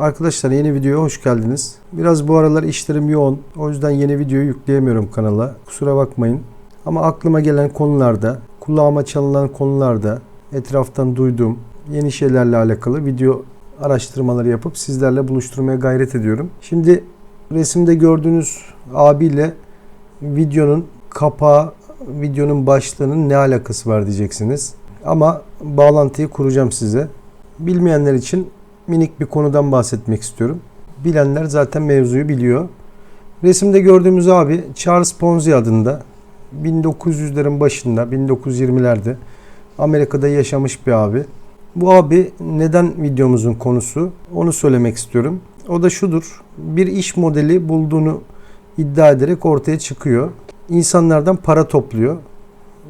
Arkadaşlar yeni videoya hoş geldiniz. Biraz bu aralar işlerim yoğun. O yüzden yeni video yükleyemiyorum kanala. Kusura bakmayın. Ama aklıma gelen konularda, kulağıma çalınan konularda, etraftan duyduğum yeni şeylerle alakalı video araştırmaları yapıp sizlerle buluşturmaya gayret ediyorum. Şimdi resimde gördüğünüz abiyle videonun kapağı, videonun başlığının ne alakası var diyeceksiniz. Ama bağlantıyı kuracağım size. Bilmeyenler için minik bir konudan bahsetmek istiyorum. Bilenler zaten mevzuyu biliyor. Resimde gördüğümüz abi Charles Ponzi adında 1900'lerin başında 1920'lerde Amerika'da yaşamış bir abi. Bu abi neden videomuzun konusu onu söylemek istiyorum. O da şudur. Bir iş modeli bulduğunu iddia ederek ortaya çıkıyor. İnsanlardan para topluyor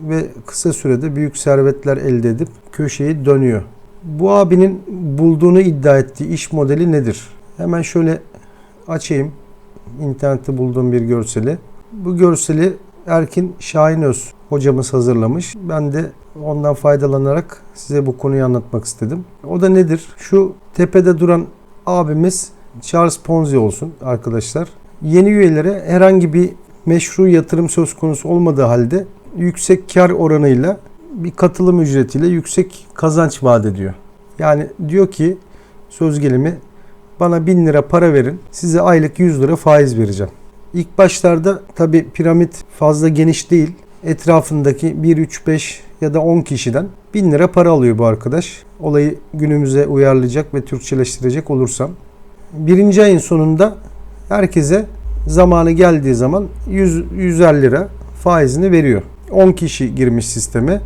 ve kısa sürede büyük servetler elde edip köşeyi dönüyor. Bu abinin bulduğunu iddia ettiği iş modeli nedir? Hemen şöyle açayım. İnternette bulduğum bir görseli. Bu görseli Erkin Şahinöz hocamız hazırlamış. Ben de ondan faydalanarak size bu konuyu anlatmak istedim. O da nedir? Şu tepede duran abimiz Charles Ponzi olsun arkadaşlar. Yeni üyelere herhangi bir meşru yatırım söz konusu olmadığı halde yüksek kar oranıyla bir katılım ücretiyle yüksek kazanç vaat ediyor. Yani diyor ki söz gelimi bana 1000 lira para verin size aylık 100 lira faiz vereceğim. İlk başlarda tabi piramit fazla geniş değil. Etrafındaki 1, 3, 5 ya da 10 kişiden 1000 lira para alıyor bu arkadaş. Olayı günümüze uyarlayacak ve Türkçeleştirecek olursam. Birinci ayın sonunda herkese zamanı geldiği zaman 100, 150 lira faizini veriyor. 10 kişi girmiş sisteme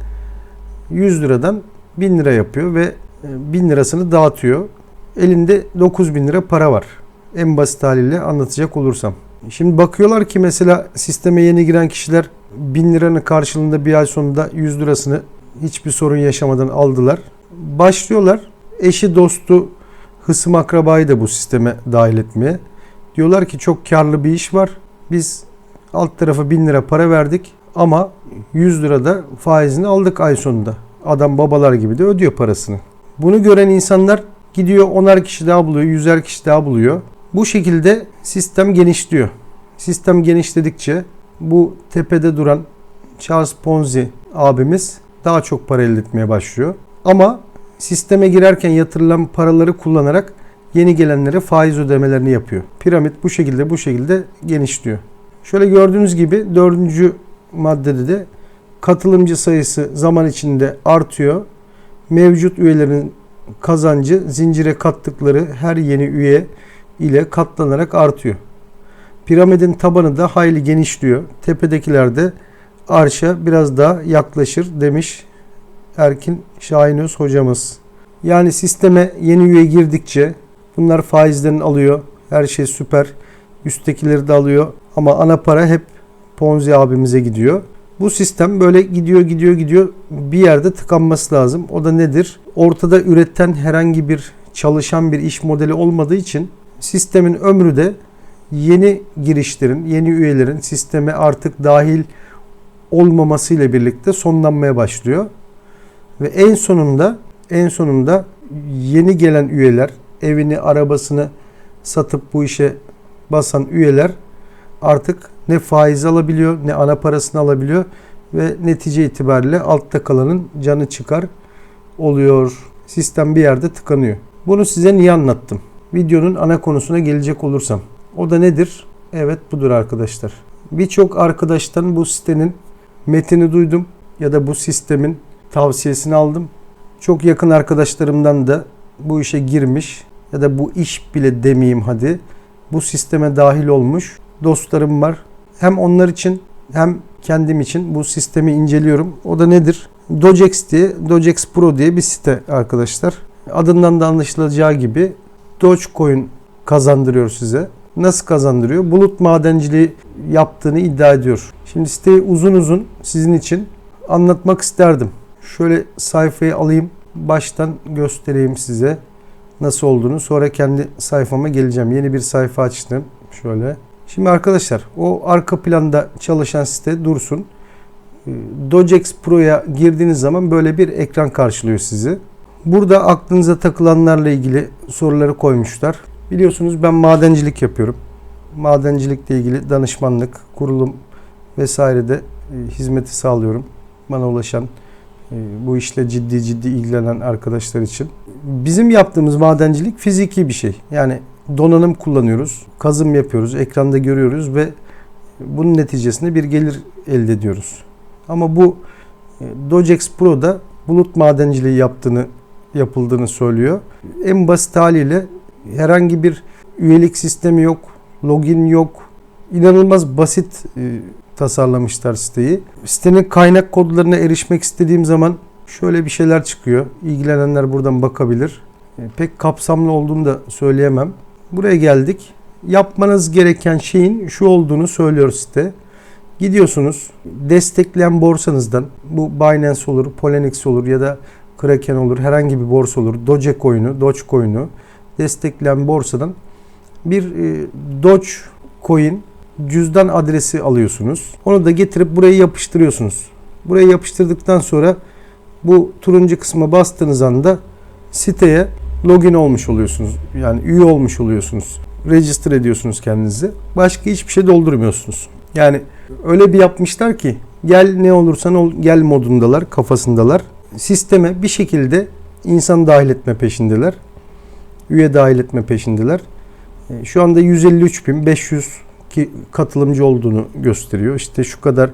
100 liradan 1000 lira yapıyor ve 1000 lirasını dağıtıyor. Elinde 9000 lira para var. En basit haliyle anlatacak olursam. Şimdi bakıyorlar ki mesela sisteme yeni giren kişiler 1000 liranın karşılığında bir ay sonunda 100 lirasını hiçbir sorun yaşamadan aldılar. Başlıyorlar eşi dostu hısım akrabayı da bu sisteme dahil etmeye. Diyorlar ki çok karlı bir iş var. Biz alt tarafa 1000 lira para verdik ama 100 lira da faizini aldık ay sonunda. Adam babalar gibi de ödüyor parasını. Bunu gören insanlar gidiyor onar kişi daha buluyor, yüzer kişi daha buluyor. Bu şekilde sistem genişliyor. Sistem genişledikçe bu tepede duran Charles Ponzi abimiz daha çok para elde etmeye başlıyor. Ama sisteme girerken yatırılan paraları kullanarak yeni gelenlere faiz ödemelerini yapıyor. Piramit bu şekilde bu şekilde genişliyor. Şöyle gördüğünüz gibi dördüncü maddede de katılımcı sayısı zaman içinde artıyor. Mevcut üyelerin kazancı zincire kattıkları her yeni üye ile katlanarak artıyor. Piramidin tabanı da hayli genişliyor. Tepedekiler de arşa biraz daha yaklaşır demiş Erkin Şahinöz hocamız. Yani sisteme yeni üye girdikçe bunlar faizlerini alıyor. Her şey süper. Üsttekileri de alıyor. Ama ana para hep Ponzi abimize gidiyor. Bu sistem böyle gidiyor gidiyor gidiyor bir yerde tıkanması lazım. O da nedir? Ortada üreten herhangi bir çalışan bir iş modeli olmadığı için sistemin ömrü de yeni girişlerin, yeni üyelerin sisteme artık dahil olmamasıyla birlikte sonlanmaya başlıyor. Ve en sonunda en sonunda yeni gelen üyeler, evini, arabasını satıp bu işe basan üyeler artık ne faiz alabiliyor ne ana parasını alabiliyor ve netice itibariyle altta kalanın canı çıkar oluyor. Sistem bir yerde tıkanıyor. Bunu size niye anlattım? Videonun ana konusuna gelecek olursam. O da nedir? Evet budur arkadaşlar. Birçok arkadaştan bu sitenin metini duydum ya da bu sistemin tavsiyesini aldım. Çok yakın arkadaşlarımdan da bu işe girmiş ya da bu iş bile demeyeyim hadi bu sisteme dahil olmuş dostlarım var. Hem onlar için hem kendim için bu sistemi inceliyorum. O da nedir? Dogex diye, Dogex Pro diye bir site arkadaşlar. Adından da anlaşılacağı gibi Dogecoin kazandırıyor size. Nasıl kazandırıyor? Bulut madenciliği yaptığını iddia ediyor. Şimdi siteyi uzun uzun sizin için anlatmak isterdim. Şöyle sayfayı alayım. Baştan göstereyim size nasıl olduğunu. Sonra kendi sayfama geleceğim. Yeni bir sayfa açtım. Şöyle. Şimdi arkadaşlar o arka planda çalışan site dursun. Ee, Dogex Pro'ya girdiğiniz zaman böyle bir ekran karşılıyor sizi. Burada aklınıza takılanlarla ilgili soruları koymuşlar. Biliyorsunuz ben madencilik yapıyorum. Madencilikle ilgili danışmanlık, kurulum vesairede e, hizmeti sağlıyorum. Bana ulaşan e, bu işle ciddi ciddi ilgilenen arkadaşlar için. Bizim yaptığımız madencilik fiziki bir şey. Yani donanım kullanıyoruz, kazım yapıyoruz, ekranda görüyoruz ve bunun neticesinde bir gelir elde ediyoruz. Ama bu e, Dogex Pro'da bulut madenciliği yaptığını yapıldığını söylüyor. En basit haliyle herhangi bir üyelik sistemi yok, login yok. İnanılmaz basit e, tasarlamışlar siteyi. Sitenin kaynak kodlarına erişmek istediğim zaman şöyle bir şeyler çıkıyor. İlgilenenler buradan bakabilir. E, Pek kapsamlı olduğunu da söyleyemem. Buraya geldik. Yapmanız gereken şeyin şu olduğunu söylüyor site. Gidiyorsunuz destekleyen borsanızdan bu Binance olur, Poloniex olur ya da Kraken olur, herhangi bir borsa olur. Dogecoin'u, Dogecoin'u destekleyen borsadan bir e, Dogecoin cüzdan adresi alıyorsunuz. Onu da getirip buraya yapıştırıyorsunuz. Buraya yapıştırdıktan sonra bu turuncu kısma bastığınız anda siteye login olmuş oluyorsunuz. Yani üye olmuş oluyorsunuz. Register ediyorsunuz kendinizi. Başka hiçbir şey doldurmuyorsunuz. Yani öyle bir yapmışlar ki gel ne olursan ol gel modundalar, kafasındalar. Sisteme bir şekilde insan dahil etme peşindeler. Üye dahil etme peşindeler. E, Şu anda 153.500 ki katılımcı olduğunu gösteriyor. İşte şu kadar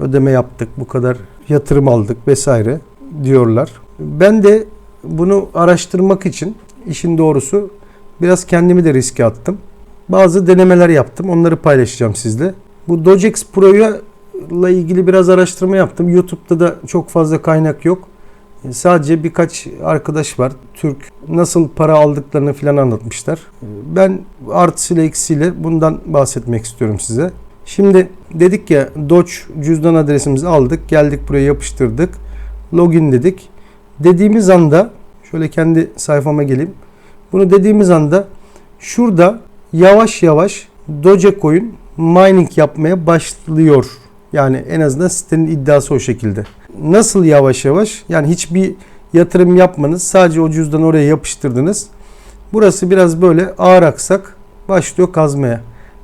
ödeme yaptık, bu kadar yatırım aldık vesaire diyorlar. Ben de bunu araştırmak için işin doğrusu biraz kendimi de riske attım. Bazı denemeler yaptım. Onları paylaşacağım sizle. Bu Dogex Pro'ya ile ilgili biraz araştırma yaptım. YouTube'da da çok fazla kaynak yok. Sadece birkaç arkadaş var. Türk nasıl para aldıklarını filan anlatmışlar. Ben artısıyla eksiyle bundan bahsetmek istiyorum size. Şimdi dedik ya Doge cüzdan adresimizi aldık. Geldik buraya yapıştırdık. Login dedik. Dediğimiz anda şöyle kendi sayfama geleyim. Bunu dediğimiz anda şurada yavaş yavaş Dogecoin mining yapmaya başlıyor. Yani en azından sitenin iddiası o şekilde. Nasıl yavaş yavaş? Yani hiçbir yatırım yapmanız sadece o cüzdanı oraya yapıştırdınız. Burası biraz böyle ağır aksak başlıyor kazmaya.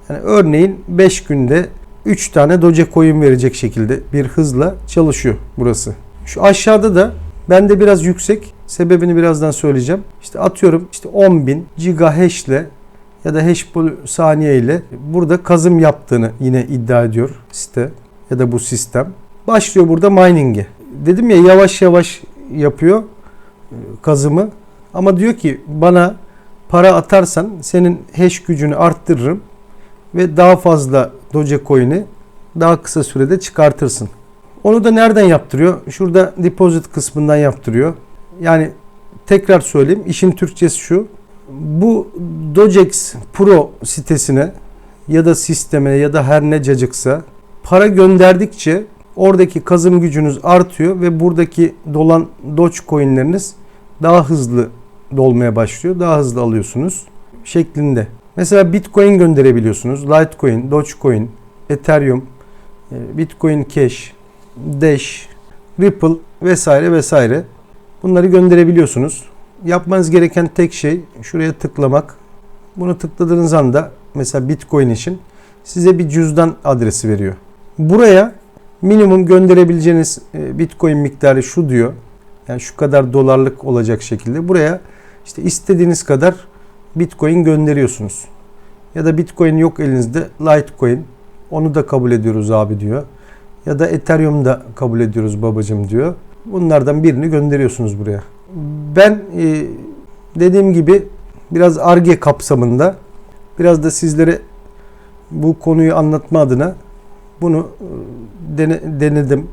Yani örneğin 5 günde 3 tane Dogecoin verecek şekilde bir hızla çalışıyor burası. Şu aşağıda da bende biraz yüksek. Sebebini birazdan söyleyeceğim. İşte atıyorum işte 10.000 gigahash ile ya da hash bölü saniye ile burada kazım yaptığını yine iddia ediyor site ya da bu sistem. Başlıyor burada mining'i. Dedim ya yavaş yavaş yapıyor e, kazımı. Ama diyor ki bana para atarsan senin hash gücünü arttırırım ve daha fazla Dogecoin'i daha kısa sürede çıkartırsın. Onu da nereden yaptırıyor? Şurada deposit kısmından yaptırıyor. Yani tekrar söyleyeyim işin Türkçesi şu. Bu Dogex Pro sitesine ya da sisteme ya da her ne cacıksa para gönderdikçe oradaki kazım gücünüz artıyor ve buradaki dolan Dogecoin'leriniz daha hızlı dolmaya başlıyor. Daha hızlı alıyorsunuz şeklinde. Mesela Bitcoin gönderebiliyorsunuz. Litecoin, Dogecoin, Ethereum, e, Bitcoin Cash, Dash, Ripple vesaire vesaire. Bunları gönderebiliyorsunuz. Yapmanız gereken tek şey şuraya tıklamak. Bunu tıkladığınız anda mesela Bitcoin için size bir cüzdan adresi veriyor. Buraya minimum gönderebileceğiniz e, Bitcoin miktarı şu diyor. Yani şu kadar dolarlık olacak şekilde. Buraya işte istediğiniz kadar Bitcoin gönderiyorsunuz. Ya da Bitcoin yok elinizde Litecoin onu da kabul ediyoruz abi diyor. Ya da Ethereum da kabul ediyoruz babacım diyor. Bunlardan birini gönderiyorsunuz buraya. Ben e, dediğim gibi biraz ARGE kapsamında biraz da sizlere bu konuyu anlatma adına bunu e, dene, denedim.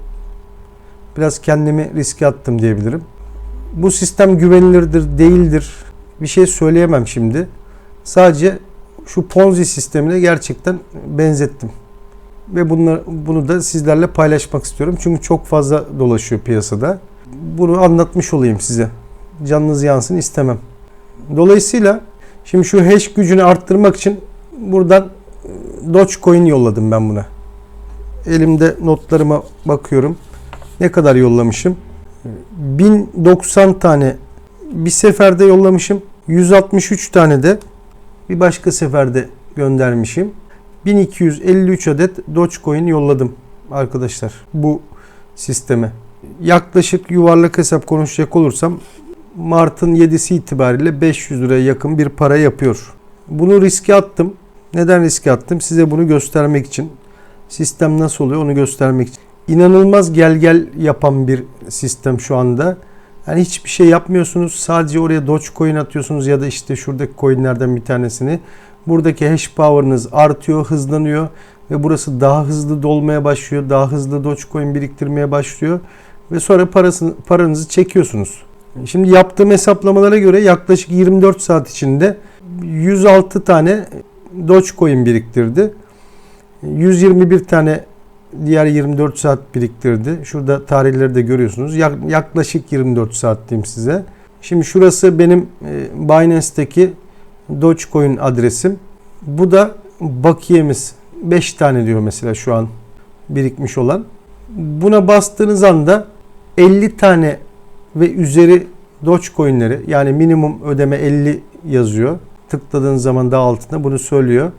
Biraz kendimi riske attım diyebilirim. Bu sistem güvenilirdir, değildir. Bir şey söyleyemem şimdi. Sadece şu Ponzi sistemine gerçekten benzettim. Ve bunlar, bunu da sizlerle paylaşmak istiyorum. Çünkü çok fazla dolaşıyor piyasada. Bunu anlatmış olayım size. Canınız yansın istemem. Dolayısıyla şimdi şu hash gücünü arttırmak için buradan e, Dogecoin yolladım ben buna. Elimde notlarıma bakıyorum. Ne kadar yollamışım? 1090 tane bir seferde yollamışım. 163 tane de Bir başka seferde göndermişim. 1253 adet Dogecoin yolladım arkadaşlar bu sisteme. Yaklaşık yuvarlak hesap konuşacak olursam Mart'ın 7'si itibariyle 500 liraya yakın bir para yapıyor. Bunu riske attım. Neden riske attım? Size bunu göstermek için. Sistem nasıl oluyor onu göstermek için. İnanılmaz gel gel yapan bir sistem şu anda. Yani hiçbir şey yapmıyorsunuz. Sadece oraya Dogecoin atıyorsunuz ya da işte şuradaki coinlerden bir tanesini. Buradaki hash power'ınız artıyor, hızlanıyor ve burası daha hızlı dolmaya başlıyor. Daha hızlı Dogecoin biriktirmeye başlıyor ve sonra parasını, paranızı çekiyorsunuz. Şimdi yaptığım hesaplamalara göre yaklaşık 24 saat içinde 106 tane Dogecoin biriktirdi. 121 tane diğer 24 saat biriktirdi. Şurada tarihleri de görüyorsunuz. Yaklaşık 24 saat diyeyim size. Şimdi şurası benim e, Binance'teki Dogecoin adresim. Bu da bakiyemiz. 5 tane diyor mesela şu an birikmiş olan. Buna bastığınız anda 50 tane ve üzeri Dogecoin'leri yani minimum ödeme 50 yazıyor. Tıkladığınız zaman da altında bunu söylüyor.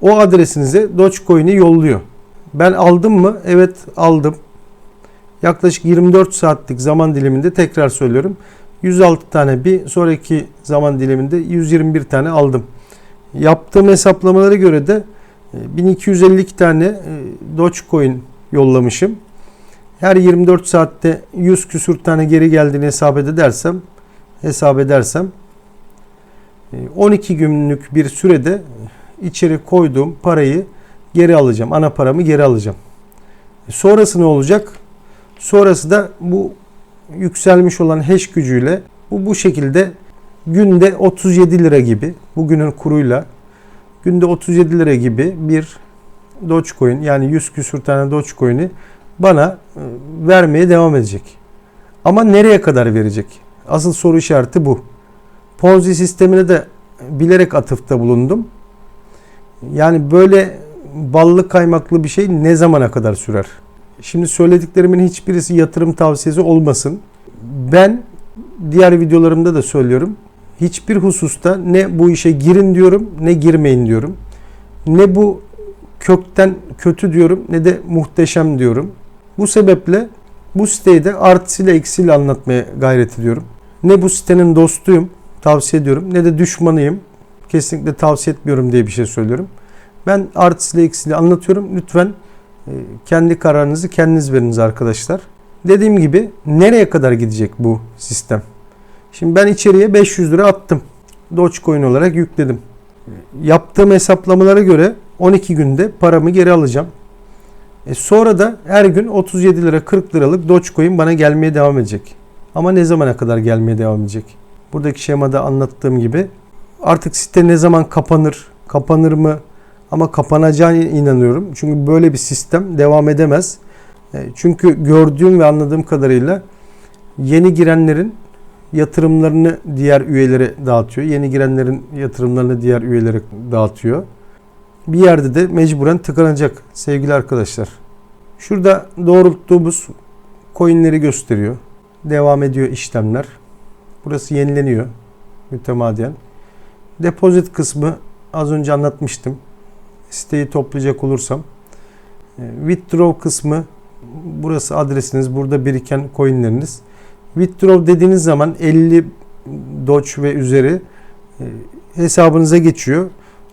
O adresinize Dogecoin'i yolluyor. Ben aldım mı? Evet aldım. Yaklaşık 24 saatlik zaman diliminde tekrar söylüyorum. 106 tane bir sonraki zaman diliminde 121 tane aldım. Yaptığım hesaplamalara göre de 1252 tane Dogecoin yollamışım. Her 24 saatte 100 küsür tane geri geldiğini hesap edersem hesap edersem 12 günlük bir sürede içeri koyduğum parayı geri alacağım. Ana paramı geri alacağım. Sonrası ne olacak? Sonrası da bu yükselmiş olan hash gücüyle bu bu şekilde günde 37 lira gibi bugünün kuruyla günde 37 lira gibi bir Dogecoin yani 100 küsür tane Dogecoin'i bana e, vermeye devam edecek. Ama nereye kadar verecek? Asıl soru işareti bu. Ponzi sistemine de bilerek atıfta bulundum. Yani böyle ballı kaymaklı bir şey ne zamana kadar sürer? Şimdi söylediklerimin hiçbirisi yatırım tavsiyesi olmasın. Ben diğer videolarımda da söylüyorum. Hiçbir hususta ne bu işe girin diyorum ne girmeyin diyorum. Ne bu kökten kötü diyorum ne de muhteşem diyorum. Bu sebeple bu siteyi de artısıyla eksiyle anlatmaya gayret ediyorum. Ne bu sitenin dostuyum, tavsiye ediyorum ne de düşmanıyım. Kesinlikle tavsiye etmiyorum diye bir şey söylüyorum. Ben artısıyla eksiyle anlatıyorum. Lütfen kendi kararınızı kendiniz veriniz arkadaşlar. Dediğim gibi nereye kadar gidecek bu sistem? Şimdi ben içeriye 500 lira attım. Dogecoin olarak yükledim. Yaptığım hesaplamalara göre 12 günde paramı geri alacağım. E sonra da her gün 37 lira 40 liralık Dogecoin bana gelmeye devam edecek. Ama ne zamana kadar gelmeye devam edecek? Buradaki şemada anlattığım gibi artık site ne zaman kapanır, kapanır mı, ama kapanacağına inanıyorum. Çünkü böyle bir sistem devam edemez. E, çünkü gördüğüm ve anladığım kadarıyla yeni girenlerin yatırımlarını diğer üyelere dağıtıyor. Yeni girenlerin yatırımlarını diğer üyelere dağıtıyor. Bir yerde de mecburen tıkanacak sevgili arkadaşlar. Şurada doğrulttuğumuz coinleri gösteriyor. Devam ediyor işlemler. Burası yenileniyor mütemadiyen. Depozit kısmı az önce anlatmıştım siteyi toplayacak olursam e, withdraw kısmı burası adresiniz. Burada biriken coinleriniz. Withdraw dediğiniz zaman 50 Doge ve üzeri e, hesabınıza geçiyor.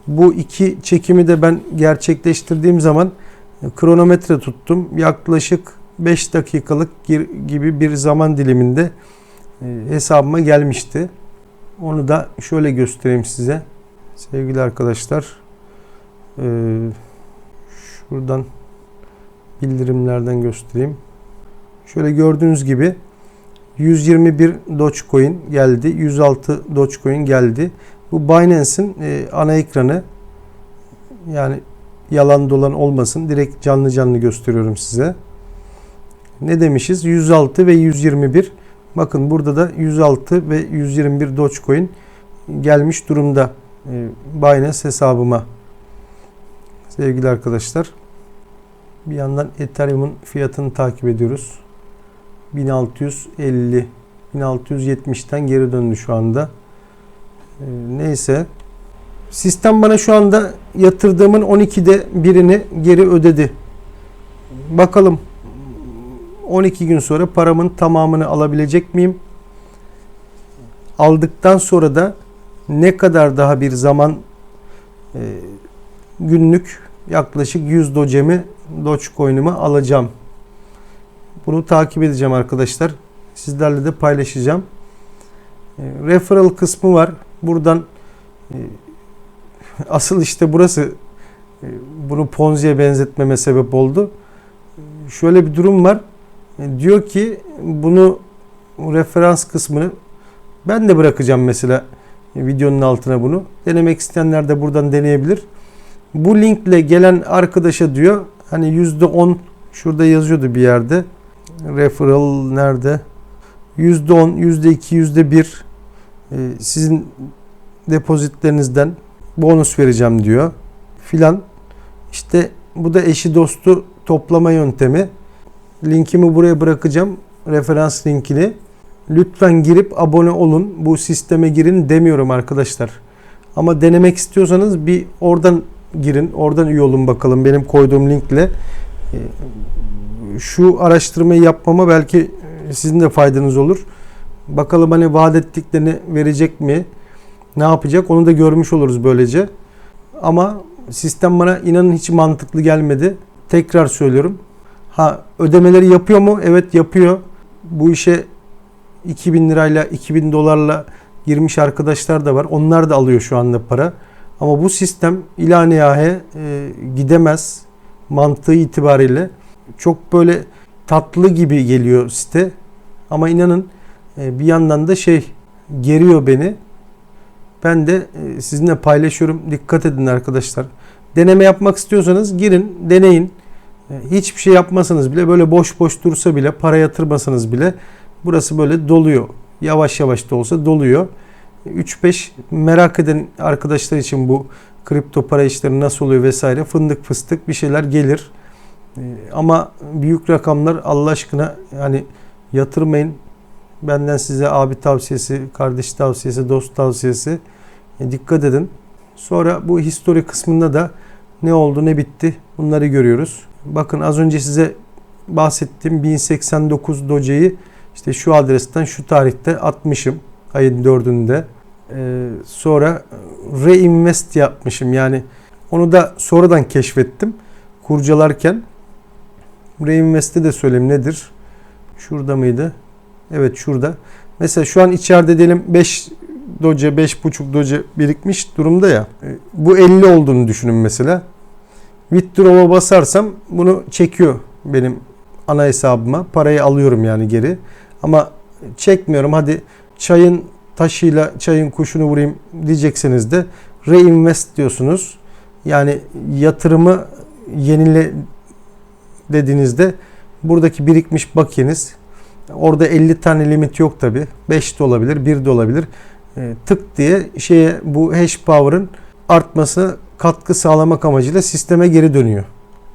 Bu iki çekimi de ben gerçekleştirdiğim zaman e, kronometre tuttum. Yaklaşık 5 dakikalık gibi bir zaman diliminde hesabıma gelmişti. Onu da şöyle göstereyim size. Sevgili arkadaşlar ee, şuradan bildirimlerden göstereyim. Şöyle gördüğünüz gibi 121 Dogecoin geldi. 106 Dogecoin geldi. Bu Binance'in e, ana ekranı. Yani yalan dolan olmasın. Direkt canlı canlı gösteriyorum size. Ne demişiz? 106 ve 121. Bakın burada da 106 ve 121 Dogecoin gelmiş durumda. E, Binance hesabıma sevgili arkadaşlar. Bir yandan Ethereum'un fiyatını takip ediyoruz. 1650 1670'ten geri döndü şu anda. Ee, neyse Sistem bana şu anda yatırdığımın 12'de birini geri ödedi. Bakalım 12 gün sonra paramın tamamını alabilecek miyim? Aldıktan sonra da ne kadar daha bir zaman e, günlük yaklaşık 100 docemi Dogecoin'imi alacağım. Bunu takip edeceğim arkadaşlar. Sizlerle de paylaşacağım. E, referral kısmı var. Buradan e, asıl işte burası e, bunu Ponzi'ye benzetmeme sebep oldu. Şöyle bir durum var. E, Diyor ki bunu referans kısmını ben de bırakacağım mesela videonun altına bunu. Denemek isteyenler de buradan deneyebilir. Bu linkle gelen arkadaşa diyor hani %10 şurada yazıyordu bir yerde. Referral nerede? %10, %2, %1 e, sizin depozitlerinizden bonus vereceğim diyor filan. İşte bu da eşi dostu toplama yöntemi. Linkimi buraya bırakacağım. Referans linkini. Lütfen girip abone olun. Bu sisteme girin demiyorum arkadaşlar. Ama denemek istiyorsanız bir oradan girin. Oradan üye olun bakalım benim koyduğum linkle. Ee, Şu araştırmayı yapmama belki sizin de faydanız olur. Bakalım hani vaat ettiklerini verecek mi? Ne yapacak? Onu da görmüş oluruz böylece. Ama sistem bana inanın hiç mantıklı gelmedi. Tekrar söylüyorum. Ha ödemeleri yapıyor mu? Evet yapıyor. Bu işe 2000 lirayla 2000 dolarla girmiş arkadaşlar da var. Onlar da alıyor şu anda para. Ama bu sistem ilaneyahe e, gidemez mantığı itibariyle. Çok böyle tatlı gibi geliyor site. Ama inanın e, bir yandan da şey geriyor beni. Ben de e, sizinle paylaşıyorum. Dikkat edin arkadaşlar. Deneme yapmak istiyorsanız girin, deneyin. Hiçbir şey yapmasanız bile böyle boş boş dursa bile para yatırmasanız bile burası böyle doluyor. Yavaş yavaş da olsa doluyor. 3-5 merak eden arkadaşlar için bu kripto para işleri nasıl oluyor vesaire fındık fıstık bir şeyler gelir. E, Ama büyük rakamlar Allah aşkına yani yatırmayın. Benden size abi tavsiyesi, kardeş tavsiyesi, dost tavsiyesi. E, dikkat edin. Sonra bu history kısmında da ne oldu ne bitti bunları görüyoruz. Bakın az önce size bahsettiğim 1089 doceyi işte şu adresten şu tarihte atmışım ayın 4'ünde. Ee, sonra reinvest yapmışım yani onu da sonradan keşfettim kurcalarken. Reinvest'te de söyleyeyim nedir? Şurada mıydı? Evet şurada. Mesela şu an içeride diyelim 5 doce 5,5 doce birikmiş durumda ya. E, Bu 50 olduğunu düşünün mesela. Withdraw'a basarsam bunu çekiyor benim ana hesabıma. Parayı alıyorum yani geri. Ama çekmiyorum. Hadi çayın taşıyla çayın kuşunu vurayım diyecekseniz de reinvest diyorsunuz. Yani yatırımı yenile dediğinizde buradaki birikmiş bakiyeniz orada 50 tane limit yok tabi. 5 de olabilir, 1 de olabilir. E, tık diye şeye bu hash power'ın artması katkı sağlamak amacıyla sisteme geri dönüyor.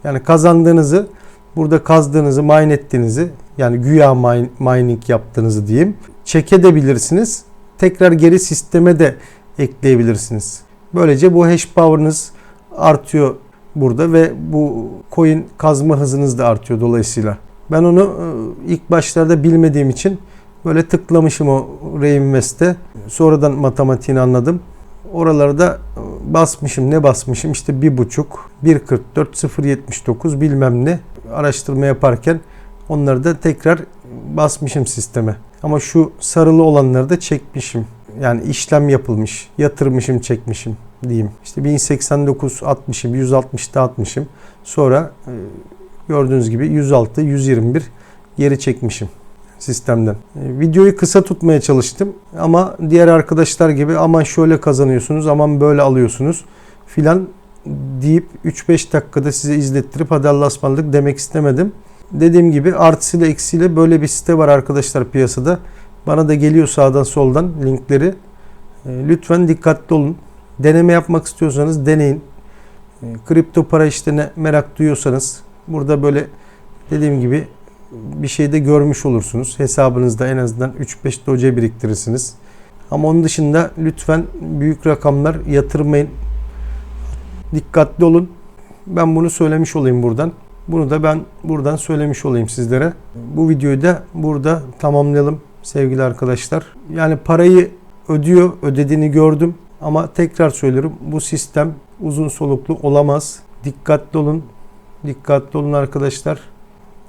Yani kazandığınızı burada kazdığınızı, mine ettiğinizi yani güya mining yaptığınızı diyeyim çekebilirsiniz. Tekrar geri sisteme de ekleyebilirsiniz. Böylece bu hash power'ınız artıyor burada ve bu coin kazma hızınız da artıyor dolayısıyla. Ben onu e, ilk başlarda bilmediğim için böyle tıklamışım o reinvest'e. Sonradan matematiğini anladım. Oralarda e, basmışım ne basmışım işte 1.5, 1.44, 0.79 bilmem ne araştırma yaparken onları da tekrar basmışım sisteme. Ama şu sarılı olanları da çekmişim. Yani işlem yapılmış, yatırmışım, çekmişim diyeyim. İşte 1089 atmışım, 160'da atmışım. Sonra e, gördüğünüz gibi 106, 121 geri çekmişim sistemden. E, Videoyu kısa tutmaya çalıştım ama diğer arkadaşlar gibi aman şöyle kazanıyorsunuz, aman böyle alıyorsunuz filan deyip 3-5 dakikada size izlettirip hadi Allah'a ısmarladık demek istemedim. Dediğim gibi artısıyla eksiyle böyle bir site var arkadaşlar piyasada. Bana da geliyor sağdan soldan linkleri. E, Lütfen dikkatli olun. Deneme yapmak istiyorsanız deneyin. E, Kripto para işlerine merak duyuyorsanız burada böyle dediğim gibi bir şey de görmüş olursunuz. Hesabınızda en azından 3-5 doce biriktirirsiniz. Ama onun dışında lütfen büyük rakamlar yatırmayın. Dikkatli olun. Ben bunu söylemiş olayım buradan. Bunu da ben buradan söylemiş olayım sizlere. Bu videoyu da burada tamamlayalım sevgili arkadaşlar. Yani parayı ödüyor, ödediğini gördüm ama tekrar söylüyorum bu sistem uzun soluklu olamaz. Dikkatli olun. Dikkatli olun arkadaşlar.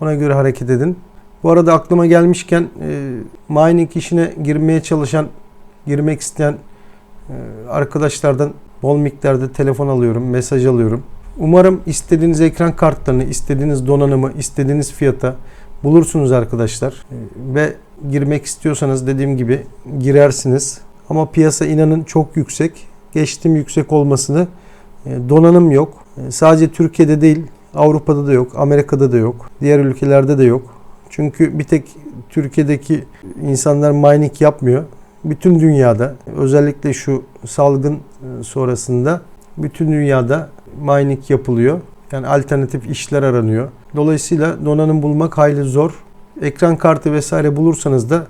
Ona göre hareket edin. Bu arada aklıma gelmişken e, mining işine girmeye çalışan, girmek isteyen e, arkadaşlardan bol miktarda telefon alıyorum, mesaj alıyorum. Umarım istediğiniz ekran kartlarını, istediğiniz donanımı, istediğiniz fiyata bulursunuz arkadaşlar. E, Ve girmek istiyorsanız dediğim gibi girersiniz. Ama piyasa inanın çok yüksek. Geçtim yüksek olmasını. E, Donanım yok. E, Sadece Türkiye'de değil, Avrupa'da da yok, Amerika'da da yok, diğer ülkelerde de yok. Çünkü bir tek Türkiye'deki insanlar mining yapmıyor. Bütün dünyada özellikle şu salgın e, sonrasında bütün dünyada mining yapılıyor. Yani alternatif işler aranıyor. Dolayısıyla donanım bulmak hayli zor. Ekran kartı vesaire bulursanız da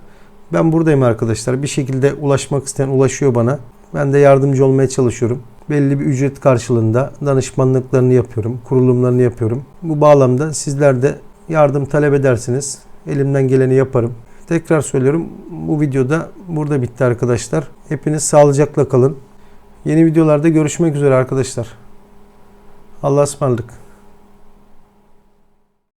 ben buradayım arkadaşlar. Bir şekilde ulaşmak isteyen ulaşıyor bana. Ben de yardımcı olmaya çalışıyorum. Belli bir ücret karşılığında danışmanlıklarını yapıyorum, kurulumlarını yapıyorum. Bu bağlamda sizler de yardım talep edersiniz. Elimden geleni yaparım. Tekrar söylüyorum bu videoda burada bitti arkadaşlar. Hepiniz sağlıcakla kalın. Yeni videolarda görüşmek üzere arkadaşlar. Allah'a ısmarladık.